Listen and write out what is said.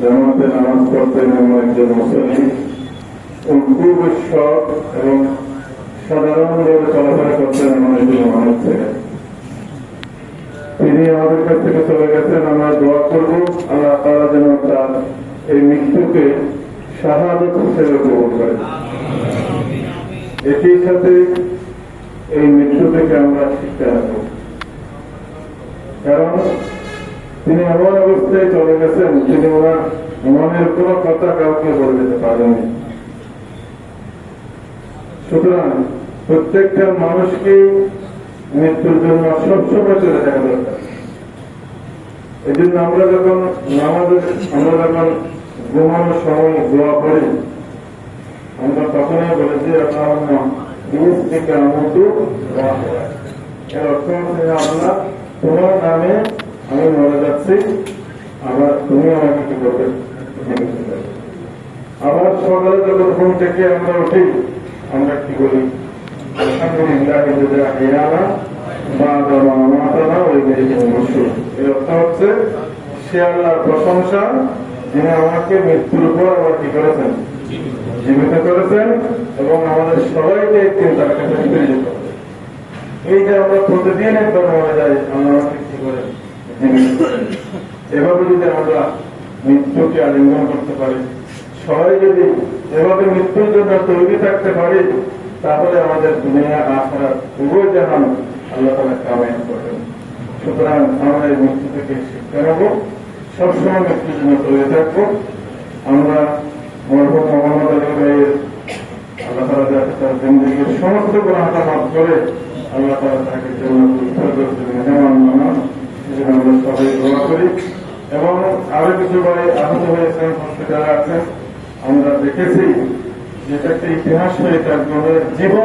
জামাতে নামাজ পড়তেন এমন একজন মুসলিম এবং খুব সৎ এবং সাধারণভাবে চলাফেরা করতেন এমন একজন মানুষ ছিলেন। তিনি আমাদের কাছ থেকে চলে গেছেন, আমরা দোয়া করব, আল্লাহ তারা যেন তার এই মৃত্যুকে শাহাদত হিসেবে গ্রহণ করেন। একই সাথে এই মৃত্যু থেকে আমরা শিক্ষা নেব। কারণ তিনি এমন অবস্থায় চলে গেছেন তিনি ওনার মনের কোন কথা কাউকে বলে যেতে পারেননি। সুতরাং প্রত্যেকটা মানুষকে মৃত্যুর জন্য সবসময় চলে থাকা দরকার। এই জন্য আমরা যখন নামাজের আমরা যখন ঘুমানোর সময় দোয়া করি, আমরা তখনই বলেছি আপনার অর্থ আল্লাহ তোমার নামে আমি মরে যাচ্ছি আবার তুমি আমাকে কি করবে আবার সকালে যখন ঘুম থেকে আমরা উঠি, আমরা কি করি? প্রশংসা আমাকে মৃত্যুর আবার কি করেছেন? জীবিত করেছেন এবং আমাদের সবাইকে একদিন এই যে আমরা প্রতিদিন একবার মনে যাই, আমরা কি করে করেন। এভাবে যদি আমরা মৃত্যুকে আলিঙ্গন করতে পারি, সবাই যদি এভাবে মৃত্যুর জন্য তৈরি থাকতে পারি, তাহলে আমাদের দুনিয়া আখড়া উভয় জাহান আল্লাহ তালা কামাইন করবেন। সুতরাং আমরা এই মৃত্যু থেকে শিক্ষা নেব, সবসময় মৃত্যুর জন্য তৈরি থাকব। আমরা মরহুম মোহাম্মদ আলী ভাইয়ের আল্লাহ তালা যাতে তার জিন্দগির সমস্ত গুণাটা মাফ করে, আল্লাহ তালা তাকে জন্য আরও কিছু ভাই আহত হয়েছেন হসপিটালে আছেন আমরা দেখেছি যেটা একটা ইতিহাস হয়ে তার জীবন